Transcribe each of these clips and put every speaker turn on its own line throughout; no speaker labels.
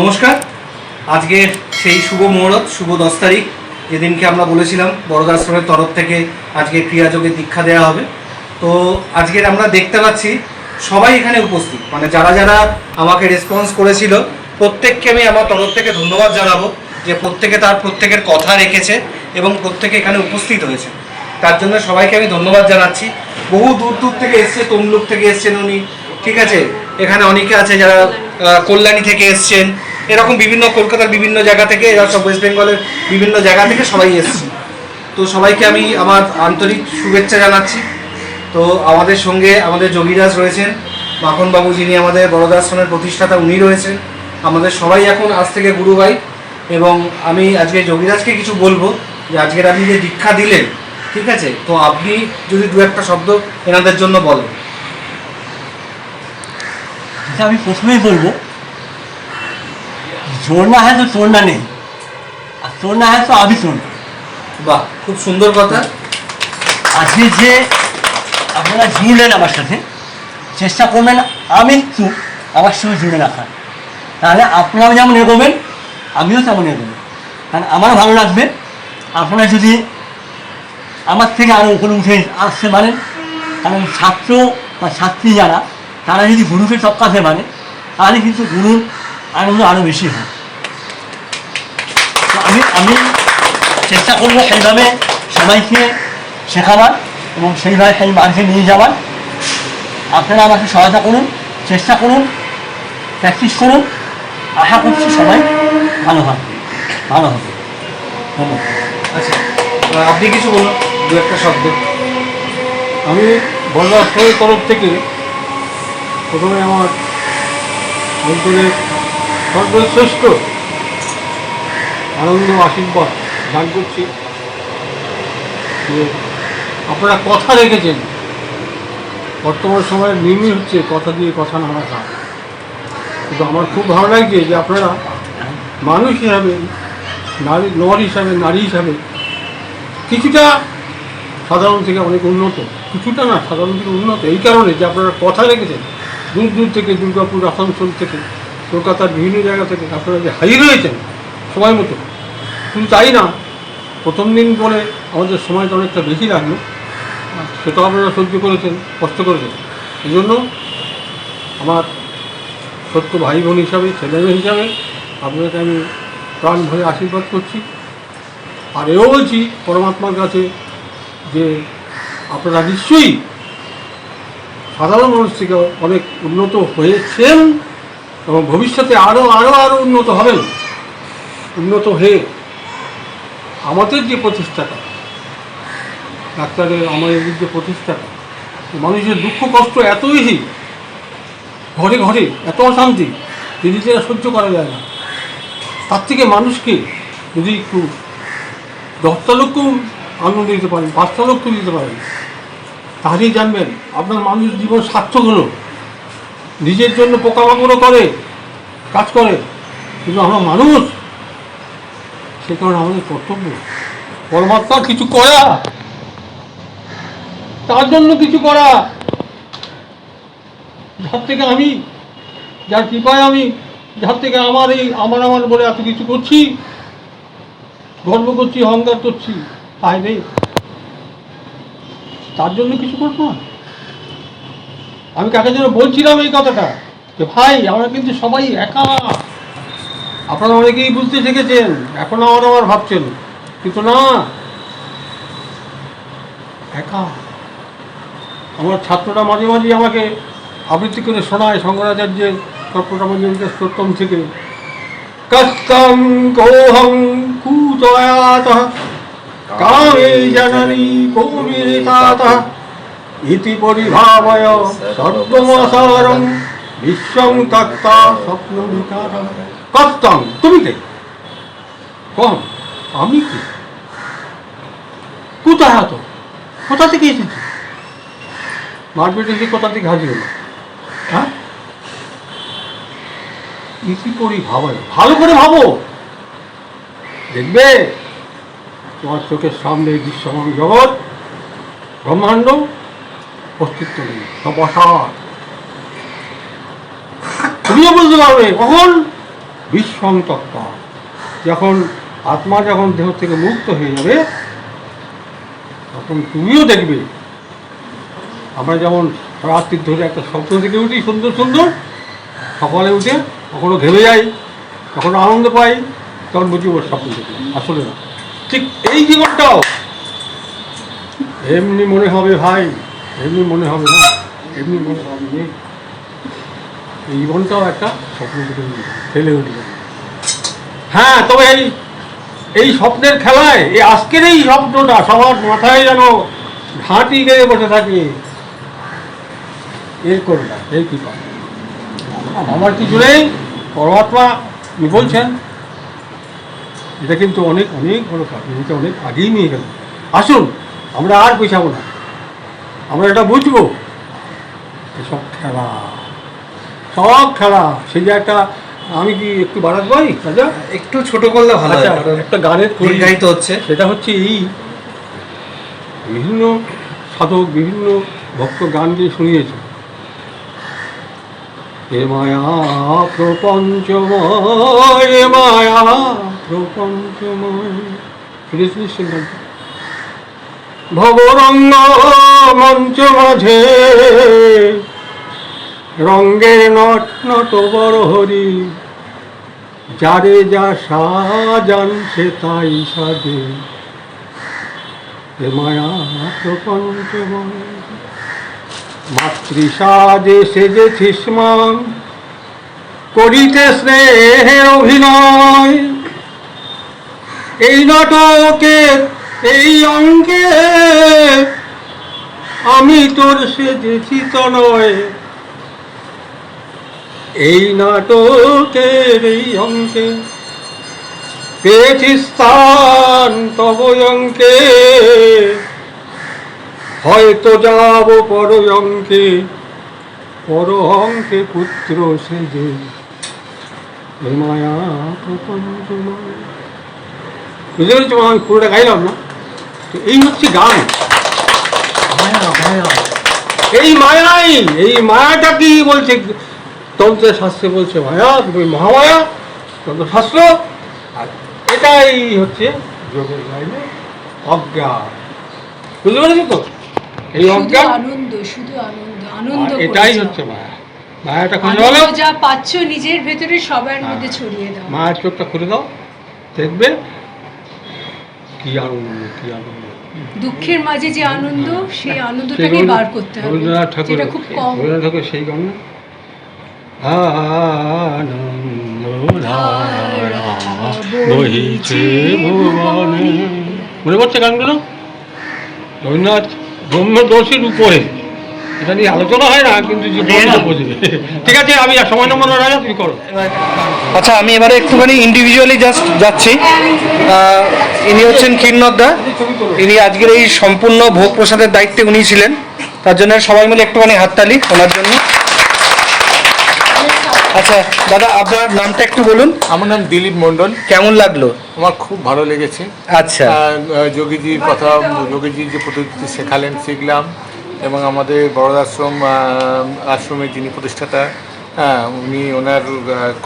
নমস্কার। আজকের সেই শুভ মুহূর্ত, শুভ দশ তারিখ, যেদিনকে আমরা বলেছিলাম বড়দাশ্রমের তরফ থেকে আজকে ক্রিয়াযোগে দীক্ষা দেওয়া হবে। তো আজকের আমরা দেখতে পাচ্ছি সবাই এখানে উপস্থিত। মানে যারা যারা আমাকে রেসপন্স করেছিল, প্রত্যেককে আমি আমার তরফ থেকে ধন্যবাদ জানাব যে প্রত্যেকে তার প্রত্যেকের কথা রেখেছে এবং প্রত্যেকে এখানে উপস্থিত হয়েছে। তার জন্য সবাইকে আমি ধন্যবাদ জানাচ্ছি। বহু দূর দূর থেকে এসছে, তমলুক থেকে এসছেন উনি। ঠিক আছে? এখানে অনেকে আছে যারা কল্যাণী থেকে এসছেন। এরকম বিভিন্ন কলকাতার বিভিন্ন জায়গা থেকে, এরা সব ওয়েস্ট বেঙ্গলের বিভিন্ন জায়গা থেকে সবাই এসছে। তো সবাইকে আমি আমার আন্তরিক শুভেচ্ছা জানাচ্ছি। তো আমাদের সঙ্গে আমাদের যোগীরাজ রয়েছেন মাখনবাবু যিনি আমাদের বড়দাশ্রমের প্রতিষ্ঠাতা, উনি রয়েছেন। আমাদের সবাই এখন আজ থেকে গুরু ভাই। এবং আমি আজকে যোগীরাজকে কিছু বলব, যে আজকের আপনি যে দীক্ষা দিলেন, ঠিক আছে? তো আপনি যদি দু একটা শব্দ এনাদের জন্য বলেন।
এটা আমি প্রথমেই বলব চোর না হয় তো চোর না নেই আর চোর না হয় তো আমি চোর।
বাহ খুব সুন্দর কথা।
আজকে যে আপনারা জুড়লেন আমার সাথে চেষ্টা করবেন আমি একটু আমার সঙ্গে জুড়ে রাখার। তাহলে আপনারাও যেমন এগোবেন আমিও তেমন এগোবো। কারণ আমার ভালো লাগবে আপনারা যদি আমার থেকে আরও উপরে উঠে আসতে পারেন কারণ ছাত্র বা ছাত্রী যারা তারা যদি গুরুকে টপকাতে পারে, তাহলে কিন্তু গুরুর আনন্দ আরও বেশি হয়। আমি আমি চেষ্টা করব সেইভাবে সবাইকে শেখাবার এবং সেইভাবে সেই মার্গে নিয়ে যাওয়ার আপনারা আমাকে সহায়তা করুন, চেষ্টা করুন প্র্যাকটিস করুন। আশা করছি সবাই ভালো হবে। ভালো হবে।
আচ্ছা আপনি কিছু বলুন দু একটা শব্দ।
আমি বরদাসের তরফ থেকে প্রথমে আমার অন্তরের সর্বশ্রেষ্ঠ আনন্দ আশীর্বাদ দান করছি যে আপনারা কথা রেখেছেন। বর্তমান সময়ের নির্মি হচ্ছে কথা দিয়ে কথা না রাখা। কিন্তু আমার খুব ভালো লাগছে যে আপনারা মানুষ হিসাবে, নারী, নর হিসাবে, নারী হিসাবে কিছুটা সাধারণ থেকে অনেক উন্নত, কিছুটা না, সাধারণ থেকে উন্নত এই কারণে যে আপনারা কথা রেখেছেন। দূর দূর থেকে দুর্গাপুর আসানসোল থেকে, কলকাতার বিভিন্ন জায়গা থেকে আপনারা যে হাজির হয়েছেন সময় মতো। শুধু তাই না, প্রথম দিন পরে আমাদের সময়টা অনেকটা বেশি লাগল। সেটাও আপনারা সহ্য করেছেন, কষ্ট করেছেন। এই জন্য আমার সত্য ভাই বোন হিসাবে, ছেলে মেয়ে হিসাবে আপনাকে আমি প্রাণ ভরে আশীর্বাদ করছি। আর এও বলছি, পরমাত্মার কাছে যে আপনারা নিশ্চয়ই সাধারণ মানুষ থেকে অনেক উন্নত হয়েছেন এবং ভবিষ্যতে আরও আরও আরও উন্নত হবেন। উন্নত হয়ে আমাদের যে প্রতিষ্ঠাটা ডাক্তারের আমাদের যে প্রতিষ্ঠাটা মানুষের দুঃখ কষ্ট এতই ঘরে ঘরে এত অশান্তি যে নিজেরা সহ্য করা যায় না, তার থেকে মানুষকে যদি একটু দশটা লোককেও আনন্দ দিতে পারেন, পাঁচটা লোককেও দিতে পারেন তাহলেই জানবেন, আপনার মানুষ জীবন সার্থক হলো। নিজের জন্য পোকামাকড়ও করে, কাজ করে, কিন্তু আমরা মানুষ, সে কারণে আমাদের কর্তব্য। পরমাত্মা কিছু করা, তার জন্য কিছু করা। যার থেকে আমি, যার কৃপায় আমি, যার থেকে আমার এই আমার আমার বলে এত কিছু করছি, গর্ব করছি, অহংকার করছি, তাই রে তার জন্য কিছু করব? না আমি কাকে জন্য বলছিলাম এই কথাটা? যে ভাই, আমরা কিন্তু সবাই একা। আপনারা অনেকেই বুঝতে শিখেছেন, এখন আমার আমার ভাবছেন, কিন্তু না। একা। আমার ছাত্ররা মাঝে মাঝে আমাকে আবৃত্তি করে শোনায় শঙ্করাচার্যের সর্পটামঞ্জলিকা স্তোত্তম থেকে। কস্তং কোহং কুতয়াত কামে জননী ইতি পরিভাবয় বিশ্বং স্বপ্ন তুমি কে? কম, আমি কি? কোথা থেকে এসেছি? মারপেটে এসে কোথা থেকে হাজির হলো? হ্যাঁ? ইতি করি ভাবায় ভালো করে ভাবো। দেখবে তোমার চোখের সামনে এই জগৎ, ব্রহ্মাণ্ড অস্তিত্ব নেই, সব অসার। তুমিও বুঝতে পারবে, কখন? বিশ্বং যখন আত্মা যখন দেহ থেকে মুক্ত হয়ে যাবে, তখন তুমিও দেখবে। আমরা যেমন রাত্রির ধরে একটা স্বপ্ন থেকে উঠি, সুন্দর সুন্দর, সকালে উঠে কখনো ঘেমে যাই, কখনো আনন্দ পাই, তখন বুঝি ওর স্বপ্ন দেখি আসলে না। ঠিক এই জীবনটাও। এমনি মনে হবে ভাই এমনি মনে হবে না এমনি মনে হবে নে। এই জীবনটাও একটা স্বপ্ন ফেলে উঠল হ্যাঁ তবে এই এই স্বপ্নের খেলায় এই আজকের এই স্বপ্নটা সবার মাথায় যেন ঘাঁটি গেড়ে বসে থাকে। এর করে না এই কৃপা। আমার কিছু নেই পরমাত্মা বলছেন? এটা কিন্তু অনেক অনেক বড় কাজ। এটা অনেক আগেই নিয়ে গেল। আসুন আমরা আর পেছাবো না। আমরা এটা বুঝব। এসব খেলা। সব খেলা। সেই যে একটা আমি কি একটু বাড়াতে পারি রাজা?
একটু ছোট করলে ভালো
আচ্ছা একটা গানের
দীর্ঘায়িত হচ্ছে।
সেটা হচ্ছে এই বিভিন্ন সাধক বিভিন্ন ভক্ত গান দিয়ে শুনিয়েছে। এ মায়া প্রপঞ্চময় মায়া ভবরঙ্গ মঞ্চ মাঝে রঙ্গের নট নট বড় হরি, যারে যা সাজান সে তাই সাজে। এ মায়া প্রপঞ্চময় মাতৃ সাজে সেজেছিস মা, করিতে স্নেহের অভিনয়। এই নাটকে, এই অঙ্কে আমি তোর সে সেজেছি তনয়। এই নাটকের এই অঙ্কে পেয়েছি স্থান, তব অঙ্কে। হয়তো যাব পর অঙ্কে পর অঙ্কে পুত্র সেজে। মায়া প্রপঞ্চময় পেরেছ মা? আমি পুরোটা গাইলাম না। তো এই হচ্ছে গান। এই মায়াই এই মায়াটা কি বলছে? তন্ত্রের শাস্ত্রে বলছে মায়া তুমি মহামায়া তন্ত্রশাস্ত্র আর এটাই হচ্ছে যোগের লাইনে অজ্ঞান। বুঝতে পেরেছ তো? এই অজ্ঞান
আনন্দ শুধু আনন্দ আনন্দ
এটাই হচ্ছে। মায়া। মায়াটা
আনন্দ
বলো
যা পাচ্ছ নিজের ভেতরে সবার
হ্যাঁ।
মধ্যে ছড়িয়ে দাও।
মায়ের চোখটা খুলে দাও। দেখবে কি আনন্দ কি আনন্দ?
দুঃখের মাঝে যে আনন্দ সেই আনন্দটাকে
হ্যাঁ। সেগুলো
বার করতে হবে
রবীন্দ্রনাথ ঠাকুর
যেটা খুব কম।
রবীন্দ্রনাথ ঠাকুর সেই গান না? মনে পড়ছে গানগুলো? রবীন্দ্রনাথ ব্রহ্মদোষীর উপরে। এটা নিয়ে আলোচনা হয় না কিন্তু বুঝবে। ঠিক আছে আমি সময় নম্বর রাজা তুমি করো।
আচ্ছা আমি এবারে একটুখানি ইন্ডিভিজুয়ালি জাস্ট যাচ্ছি। ইনি হচ্ছেন কিন্নরদা ইনি আজকের এই সম্পূর্ণ ভোগ প্রসাদের দায়িত্বে উনি ছিলেন। তার জন্য সবাই মিলে একটুখানি হাততালি ওনার জন্য। আচ্ছা দাদা আপনার নামটা একটু বলুন।
আমার নাম দিলীপ মণ্ডল।
কেমন লাগল?
আমার খুব ভালো লেগেছে।
আচ্ছা।
যোগীজির কথা যোগীজি যে পদ্ধতি শেখালেন শিখলাম। এবং আমাদের বড়দাশ্রম আশ্রমের যিনি প্রতিষ্ঠাতা হ্যাঁ উনি ওনার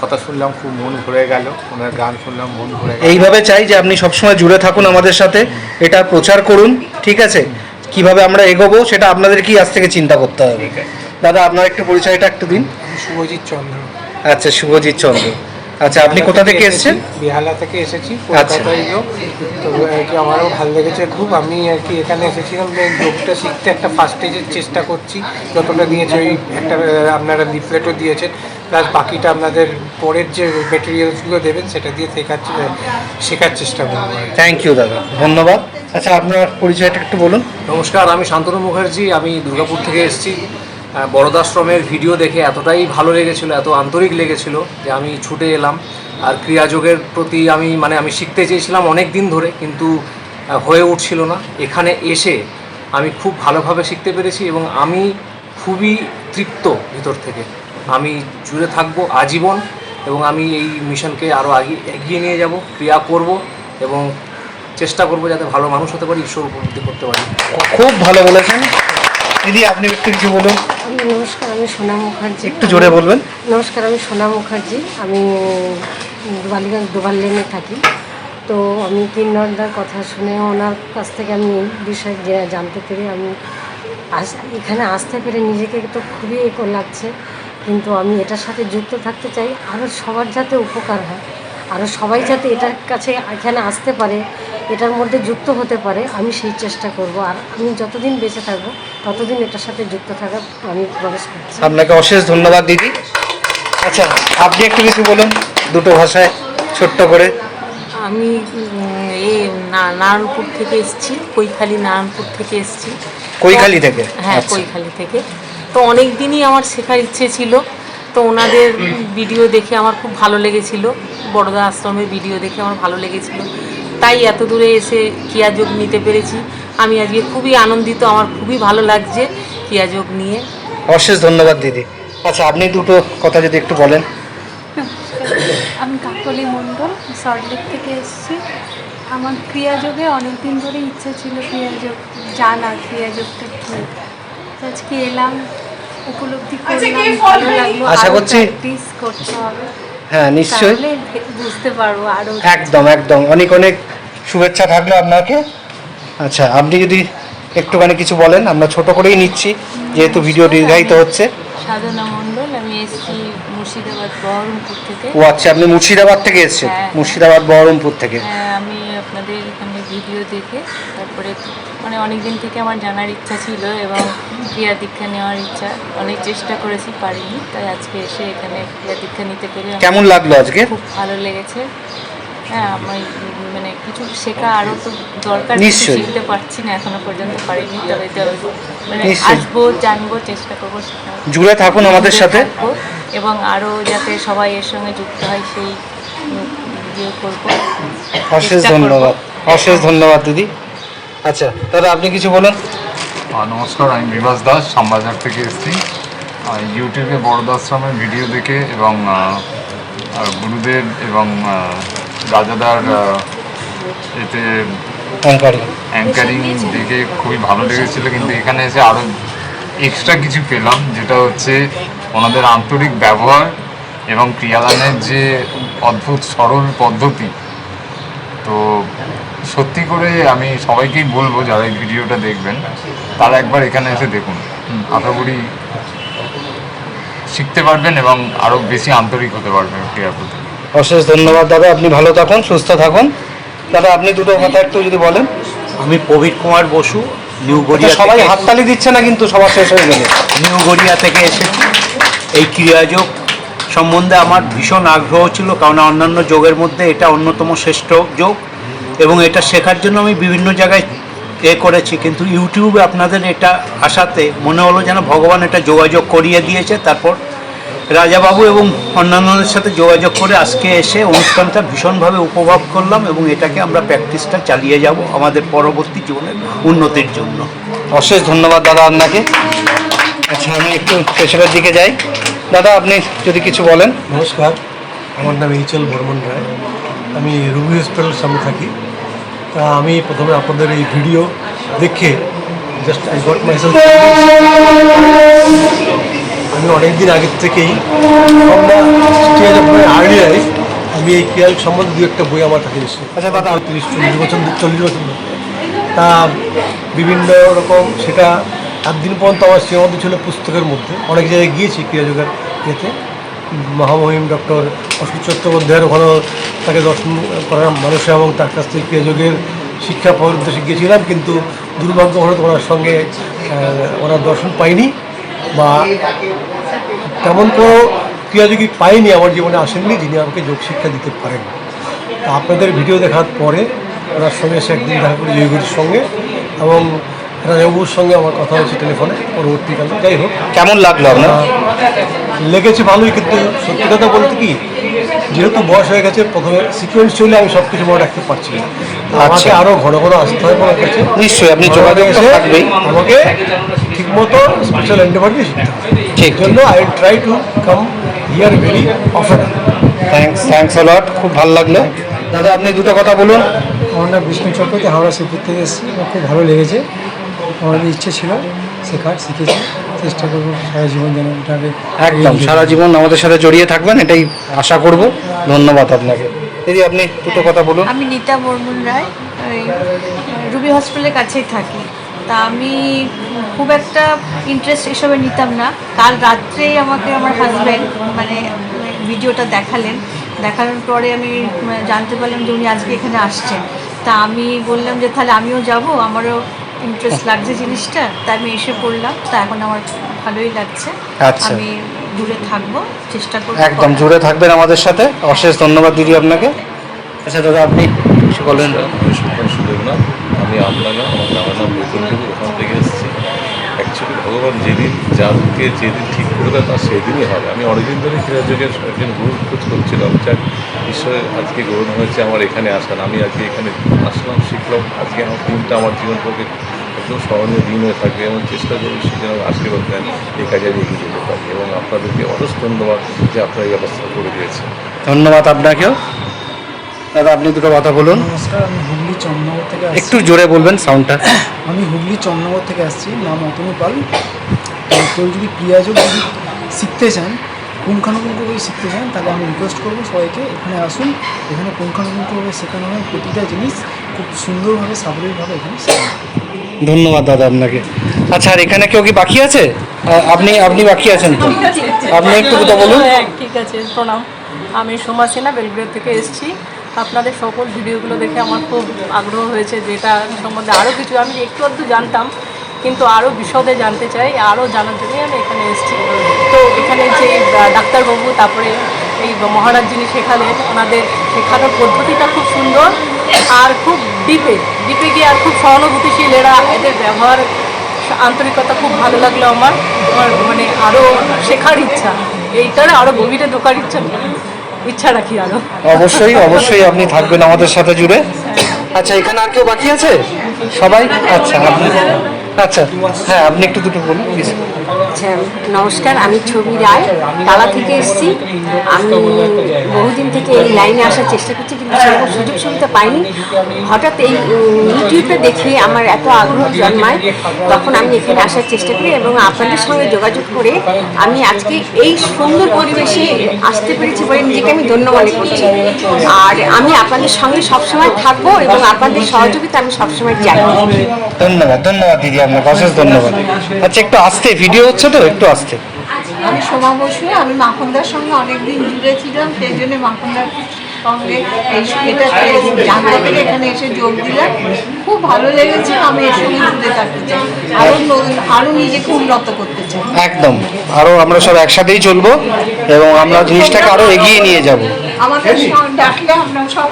কথা শুনলাম খুব মন ভরে গেল ওনার গান শুনলাম মন ভরে গেল।
এইভাবে চাই যে আপনি সবসময় জুড়ে থাকুন আমাদের সাথে এটা প্রচার করুন ঠিক আছে? কীভাবে আমরা এগোবো সেটা আপনাদেরকেই আজ থেকে চিন্তা করতে হবে। দাদা আপনার একটু পরিচয়টা একটু দিন।
শুভজিৎ চন্দ্র।
আচ্ছা শুভজিৎ চন্দ্র। আচ্ছা আপনি কোথা থেকে এসেছেন?
বিহালা থেকে এসেছি
আচ্ছা।
কলকাতায় তো কি আমারও ভালো লেগেছে খুব। আমি আর কি এখানে এসেছিলাম যে যোগটা শিখতে একটা ফার্স্ট স্টেজের চেষ্টা করছি। যতটা দিয়েছে ওই একটা আপনারা লিফলেটও দিয়েছেন। প্লাস বাকিটা আপনাদের পরের যে মেটেরিয়ালসগুলো দেবেন সেটা দিয়ে শেখাচ্ছি শেখার চেষ্টা করব
থ্যাংক ইউ দাদা। ধন্যবাদ। আচ্ছা আপনার পরিচয়টা একটু বলুন।
নমস্কার আমি শান্তনু মুখার্জি। আমি দুর্গাপুর থেকে এসেছি। আহ, বড়দাশ্রমের ভিডিও দেখে এতটাই ভালো লেগেছিল এত আন্তরিক লেগেছিল যে আমি ছুটে এলাম। আর ক্রিয়াযোগের প্রতি আমি মানে আমি শিখতে চেয়েছিলাম অনেক দিন ধরে কিন্তু হয়ে উঠছিল না। এখানে এসে আমি খুব ভালোভাবে শিখতে পেরেছি এবং আমি খুবই তৃপ্ত ভিতর থেকে। আমি জুড়ে থাকব আজীবন এবং আমি এই মিশনকে আরও আগে এগিয়ে নিয়ে যাব ক্রিয়া করব এবং চেষ্টা করব যাতে ভালো মানুষ হতে পারি ঈশ্বর উপলব্ধি করতে পারি।
খুব ভালো বলেছেন। দিদি আপনি একটু কিছু বলুন?
নমস্কার আমি সোনা মুখার্জি।
একটু জোরে বলবেন।
নমস্কার আমি সোনা মুখার্জি। আমি বালিগঞ্জ দোবার লেনে থাকি। তো আমি কিন্নরদার কথা শুনে ওনার কাছ থেকে আমি এই বিষয়ে জানতে পেরে আমি আস এখানে আসতে পেরে নিজেকে তো খুবই এ লাগছে। কিন্তু আমি এটার সাথে যুক্ত থাকতে চাই। আরও সবার যাতে উপকার হয়। আরও সবাই যাতে এটার কাছে এখানে আসতে পারে এটার মধ্যে যুক্ত হতে পারে আমি সেই চেষ্টা করব। আর আমি যতদিন বেঁচে থাকব ততদিন এটার সাথে যুক্ত থাকার আমি প্রবেশ করছি।
আপনাকে অশেষ ধন্যবাদ দিদি। আচ্ছা আপনি একটু কিছু বলুন দুটো ভাষায় ছোট্ট করে।
আমি এই না- নারায়ণপুর থেকে এসেছি কৈখালি নারায়ণপুর থেকে এসেছি।
কৈখালি থেকে?
হ্যাঁ
আচ্ছা।
কৈখালি থেকে। তো অনেক দিনই আমার শেখার ইচ্ছে ছিল তো ওনাদের ভিডিও দেখে আমার খুব ভালো লেগেছিল। বড়দা আশ্রমের ভিডিও দেখে আমার ভালো লেগেছিল। তাই এত দূরে এসে ক্রিয়াযোগ নিতে পেরেছি। আমি আজকে খুবই আনন্দিত আমার খুবই ভালো লাগছে ক্রিয়াযোগ নিয়ে।
অশেষ ধন্যবাদ দিদি। আচ্ছা আপনি দুটো কথা যদি একটু বলেন।
আমি কাকলি মণ্ডল সল্টলেক থেকে এসেছি। আমার ক্রিয়াযোগে অনেক দিন ধরে ইচ্ছা ছিল ক্রিয়াযোগ জানা ক্রিয়াযোগটা কী। তো আজকে এলাম উপলব্ধি করলাম
আশা করছি-
প্র্যাকটিস করতে হবে।
হ্যাঁ নিশ্চয়ই।
বুঝতে পারব আরও
একদম একদম। অনেক অনেক শুভেচ্ছা থাকল আপনাকে। আচ্ছা আপনি যদি একটুখানি কিছু বলেন আমরা ছোট করেই নিচ্ছি যেহেতু ভিডিও দীর্ঘায়িত হচ্ছে।
সাধনা মণ্ডল আমি এসেছি মুর্শিদাবাদ বহরমপুর থেকে।
ও আচ্ছা আপনি মুর্শিদাবাদ থেকে এসেছেন?
হ্যাঁ।
মুর্শিদাবাদ বহরমপুর থেকে?
হ্যাঁ, আমি আপনাদের এখানে ভিডিও দেখে তারপরে মানে অনেক দিন থেকে আমার জানার ইচ্ছা ছিল এবং ক্রিয়া দীক্ষা নেওয়ার ইচ্ছা অনেক চেষ্টা করেছি পারিনি। তাই আজকে এসে এখানে ক্রিয়া দীক্ষা নিতে পেরে
কেমন লাগল আজকে?
খুব ভালো লেগেছে। হ্যাঁ আমার মানে কিছু শেখা আরও তো দরকার শিখতে পারছি না এখনও পর্যন্ত পারিনি। তবে মানে। আসব জানব চেষ্টা করব
জুড়ে থাকুন আমাদের সাথে।
এবং আরও যাতে সবাই এর সঙ্গে যুক্ত হয় সেই ইয়ে করব।
অশেষ ধন্যবাদ। অশেষ ধন্যবাদ দিদি। আচ্ছা দাদা আপনি কিছু বলুন।
নমস্কার আমি বিভাস দাস শ্যামবাজার থেকে এসেছি। ইউটিউবে বড়দাশ্রমের ভিডিও দেখে এবং গুরুদেব এবং রাজাদার এতে
অ্যাঙ্কারিং।
দেখে খুবই ভালো লেগেছিলো কিন্তু এখানে এসে আরও এক্সট্রা কিছু পেলাম যেটা হচ্ছে ওনাদের আন্তরিক ব্যবহার এবং ক্রিয়াদানের যে অদ্ভুত সরল পদ্ধতি। তো সত্যি করে আমি সবাইকেই বলব যারা এই ভিডিওটা দেখবেন তারা একবার এখানে এসে দেখুন। আশা করি শিখতে পারবেন এবং আরও বেশি আন্তরিক হতে পারবেন ক্রিয়ার প্রতি।
অশেষ ধন্যবাদ দাদা আপনি ভালো থাকুন সুস্থ থাকুন। দাদা আপনি দুটো কথা একটু যদি বলেন।
আমি প্রবীর কুমার বসু নিউ গড়িয়া
সবাই হাততালি দিচ্ছে না কিন্তু সবার শেষ হয়ে গেলে।
নিউ গড়িয়া থেকে এসেছি। এই ক্রিয়াযোগ সম্বন্ধে আমার ভীষণ আগ্রহ ছিল কারণ অন্যান্য যোগের মধ্যে এটা অন্যতম শ্রেষ্ঠ যোগ। এবং এটা শেখার জন্য আমি বিভিন্ন জায়গায় এ করেছি কিন্তু ইউটিউবে আপনাদের এটা আসাতে মনে হলো যেন ভগবান এটা যোগাযোগ করিয়ে দিয়েছে। তারপর রাজাবাবু এবং অন্যান্যদের সাথে যোগাযোগ করে আজকে এসে অনুষ্ঠানটা ভীষণভাবে উপভোগ করলাম এবং এটাকে আমরা প্র্যাকটিসটা চালিয়ে যাব আমাদের পরবর্তী জীবনের উন্নতির জন্য।
অশেষ ধন্যবাদ দাদা আপনাকে। আচ্ছা আমি একটু পেছনের দিকে যাই। দাদা আপনি যদি কিছু বলেন।
নমস্কার আমার নাম এইচএল বর্মন রায়। আমি রুবি হসপিটালের সামনে থাকি। তা আমি প্রথমে আপনাদের এই ভিডিও দেখে জাস্ট আই গট মাইসেলফ আমি অনেক দিন আগের থেকেই stage of my early life আমি এই ক্রিয়াল সম্বন্ধে দু একটা বই আমার কাছে এসেছে।
আচ্ছা দাদা
তিরিশ চল্লিশ বছর চল্লিশ বছর। তা বিভিন্ন রকম সেটা একদিন পর্যন্ত আমার সীমাবদ্ধ ছিল পুস্তকের মধ্যে। অনেক জায়গায় গিয়েছি ক্রিয়াযোগের ইয়েতে। মহামহিম ডক্টর অশোক চট্টোপাধ্যায়ের ওখানে তাকে দর্শন করার মানুষ এবং তার কাছ থেকে ক্রিয়াযোগের শিক্ষা পাওয়ার উদ্দেশ্যে গিয়েছিলাম, কিন্তু দুর্ভাগ্যবশত ওনার সঙ্গে ওনার দর্শন পাইনি বা তেমন কোনো ক্রিয়াযোগী পাইনি, আমার জীবনে আসেননি, যিনি আমাকে যোগ শিক্ষা দিতে পারেন। আপনাদের ভিডিও দেখার পরে ওনার সঙ্গে এসে একদিন দেখা করি জয়গুরুর সঙ্গে এবং রাজাবাবুর সঙ্গে আমার কথা হয়েছে টেলিফোনে পরবর্তীকালে। যাই হোক
কেমন লাগল আপনার?
লেগেছে ভালোই কিন্তু সত্যি কথা বলতে কি যেহেতু বয়স হয়ে গেছে প্রথমে সিকোয়েন্স চলে আমি সব কিছু মনে রাখতে পারছি না। তো আমাকে
আচ্ছা।
আরও ঘন ঘন আসতে হয় আমার কাছে।
নিশ্চয়ই, আপনি যোগাযোগ থাকবেই।
আমাকে ঠিকমতো স্পেশাল এন্ডেভার দিয়ে শিখতে হবে।
ঠিক,
এর জন্য I try to come here very often
thanks thanks lot খুব ভালো লাগল। দাদা আপনি দুটো কথা বলুন।
আমার নাম বিষ্ণু চক্রবর্তী হাওড়া শ্রীপুর থেকে এসেছি। খুব ভালো লেগেছে। আমার ইচ্ছে ছিল শেখার শিখেছি। চেষ্টা করব সারা জীবন যেন এটাকে
একদম সারা জীবন আমাদের সাথে জড়িয়ে থাকবেন এটাই আশা করব। ধন্যবাদ আপনাকে। দিদি আপনি দুটো কথা বলুন।
আমি নিতা বর্মন রায় রুবি হসপিটালের কাছেই থাকি। তা আমি খুব একটা ইন্টারেস্ট এসবে নিতাম না। কাল রাত্রেই আমাকে আমার হাজব্যান্ড মানে ভিডিওটা দেখালেন। দেখানোর পরে আমি মানে জানতে পারলাম যে উনি আজকে এখানে আসছেন। তা আমি বললাম যে তাহলে আমিও যাব আমারও ইন্টারেস্ট লাগছে জিনিসটা তা আমি এসে পড়লাম। তা এখন আমার ভালোই লাগছে।
আচ্ছা।
আমি দূরে থাকব চেষ্টা করব
একদম জুড়ে থাকবেন আমাদের সাথে। অশেষ ধন্যবাদ দিদি আপনাকে। আচ্ছা দাদা আপনি কিছু বলেন?
আমি সুপার সুদেবনাথ আমি আমলাগা আমার গ্রামের নাম বৈকুণ্ঠপুর ওখান থেকে এসেছি। অ্যাকচুয়ালি ভগবান যেদিন যাকে যেদিন ঠিক করে দেয় তার সেদিনই হবে। আমি অনেকদিন ধরে ক্রীড়াযোগের একজন গুরু খোঁজ করছিলাম। যাক ঈশ্বরের আজকে গ্রহণ হয়েছে আমার এখানে আসান আমি আজকে এখানে আসলাম শিখলাম। আজকে আমার দিনটা আমার জীবন পক্ষে একদম স্মরণীয় দিন হয়ে থাকবে এবং চেষ্টা করব সে যেন আশীর্বাদ দেন এই কাজে আমি এগিয়ে যেতে পারি এবং আপনাদেরকে অশেষ ধন্যবাদ যে আপনারা এই ব্যবস্থা করে দিয়েছেন।
ধন্যবাদ আপনাকেও। দাদা আপনি দুটো কথা বলুন।
নমস্কার আমি হুগলি চন্দ্রনগর থেকে আসছি।
একটু জোরে বলবেন সাউন্ডটা
আমি হুগলি চন্দ্রনগর থেকে আসছি নাম অতনু পাল। তো কেউ যদি ক্রিয়াযোগ যদি শিখতে চান পুঙ্খানুপুঙ্খভাবে শিখতে চান তাহলে আমি রিকোয়েস্ট করব সবাইকে এখানে আসুন। এখানে পুঙ্খানুপুঙ্খভাবে শেখানো হয় প্রতিটা জিনিস খুব সুন্দরভাবে সাবলীলভাবে এখানে
ধন্যবাদ দাদা আপনাকে। আচ্ছা আর এখানে কেউ কি বাকি আছে? আপনি আপনি বাকি আছেন তো? আপনি একটু কথা বলুন।
হ্যাঁ ঠিক আছে প্রণাম। আমি সোমা সিনহা বেলগ্রেড থেকে এসেছি। আপনাদের সকল ভিডিওগুলো দেখে আমার খুব আগ্রহ হয়েছে যেটা সম্বন্ধে আরও কিছু আমি একটু আধটু জানতাম। কিন্তু আরও বিশদে জানতে চাই আরও জানার জন্যই আমি এখানে এসেছি। তো এখানে যে ডাক্তারবাবু, তারপরে এই মহারাজ যিনি শেখালেন ওনাদের শেখানোর পদ্ধতিটা খুব সুন্দর আর খুব ডিপে ডিপে গিয়ে আর খুব সহানুভূতিশীল। এরা এদের ব্যবহার, আন্তরিকতা খুব ভালো লাগল আমার। আমার মানে আরও শেখার ইচ্ছা। এইটার আরও গভীরে ঢোকার ইচ্ছা ইচ্ছা রাখি আরও
অবশ্যই অবশ্যই আপনি থাকবেন আমাদের সাথে জুড়ে। আচ্ছা এখানে আর কেউ বাকি আছে? সবাই? আচ্ছা আচ্ছা হ্যাঁ আপনি একটু দুটো বলুন প্লিজ
আচ্ছা নমস্কার আমি ছবি রায় তালা থেকে এসেছি। আমি বহুদিন থেকে এই লাইনে আসার চেষ্টা করছি কিন্তু সেরকম সুযোগ সুবিধা পাইনি। হঠাৎ এই ইউটিউবটা দেখে আমার এত আগ্রহ জন্মায় তখন আমি এখানে আসার চেষ্টা করি এবং আপনাদের সঙ্গে যোগাযোগ করে আমি আজকে এই সুন্দর পরিবেশে আসতে পেরেছি বলে নিজেকে আমি ধন্য মনে করছি। আর আমি আপনাদের সঙ্গে সবসময় থাকব এবং আপনাদের সহযোগিতা আমি সবসময় চাই
ধন্যবাদ ধন্যবাদ দিদি। আপনাকে অশেষ ধন্যবাদ। আচ্ছা একটু আসতে ভিডিও হচ্ছে তো একটু আসতে।
আমি সোমা বসু আমি মাখনদার সঙ্গে অনেকদিন জুড়ে ছিলাম সেই জন্য মাখনদার সঙ্গে এই এটাতে জানতে পেরে এখানে এসে যোগ দিলাম। খুব ভালো লেগেছে আমি এর সঙ্গে জুড়ে থাকতে চাই। আরও ন- আরও নিজেকে উন্নত করতে চাই।
একদম। আরও আমরা সব একসাথেই চলবো এবং আমরা জিনিসটাকে আরও এগিয়ে নিয়ে যাব।
আমাদের সঙ্গে ডাকলে আমরা সব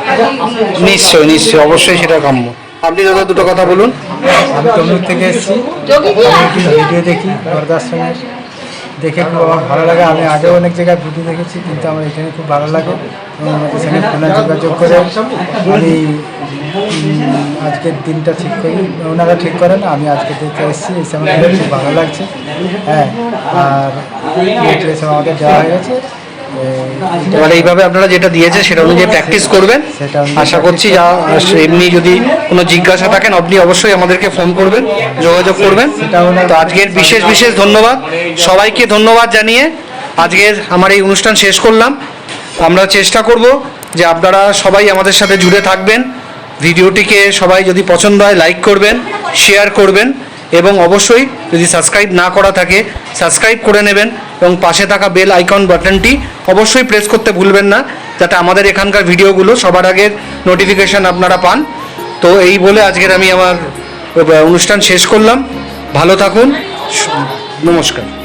নিশ্চয়ই নিশ্চয়ই অবশ্যই সেটা কাম্য। আপনি দাদা দুটো কথা বলুন।
আমি তমলুক থেকে এসেছি। ভিডিও দেখি বরদাশ্রমের দেখে খুব আমার ভালো লাগে। আমি আগেও অনেক জায়গায় ভিডিও দেখেছি কিন্তু আমার এখানে খুব ভালো লাগে। এবং এখানে ফোনে যোগাযোগ করে আমি আজকের দিনটা ঠিক করি। ওনারা ঠিক করেন আমি আজকে দেখতে এসেছি। এসে আমার খুব ভালো লাগছে। হ্যাঁ আর আমাদের দেওয়া হয়ে গেছে
এবার এইভাবে আপনারা যেটা দিয়েছে সেটা অনুযায়ী প্র্যাকটিস করবেন। আশা করছি যা এমনি যদি কোনো জিজ্ঞাসা থাকেন আপনি অবশ্যই আমাদেরকে ফোন করবেন যোগাযোগ করবেন। তো আজকের বিশেষ বিশেষ ধন্যবাদ। সবাইকে ধন্যবাদ জানিয়ে আজকের আমার এই অনুষ্ঠান শেষ করলাম। আমরা চেষ্টা করব যে আপনারা সবাই আমাদের সাথে জুড়ে থাকবেন। ভিডিওটিকে সবাই যদি পছন্দ হয় লাইক করবেন শেয়ার করবেন। এবং অবশ্যই যদি সাবস্ক্রাইব না করা থাকে সাবস্ক্রাইব করে নেবেন এবং পাশে থাকা বেল আইকন বাটনটি অবশ্যই প্রেস করতে ভুলবেন না, যাতে আমাদের এখানকার ভিডিওগুলো সবার আগে নোটিফিকেশান আপনারা পান। তো এই বলে আজকের আমি আমার অনুষ্ঠান শেষ করলাম। ভালো থাকুন নমস্কার।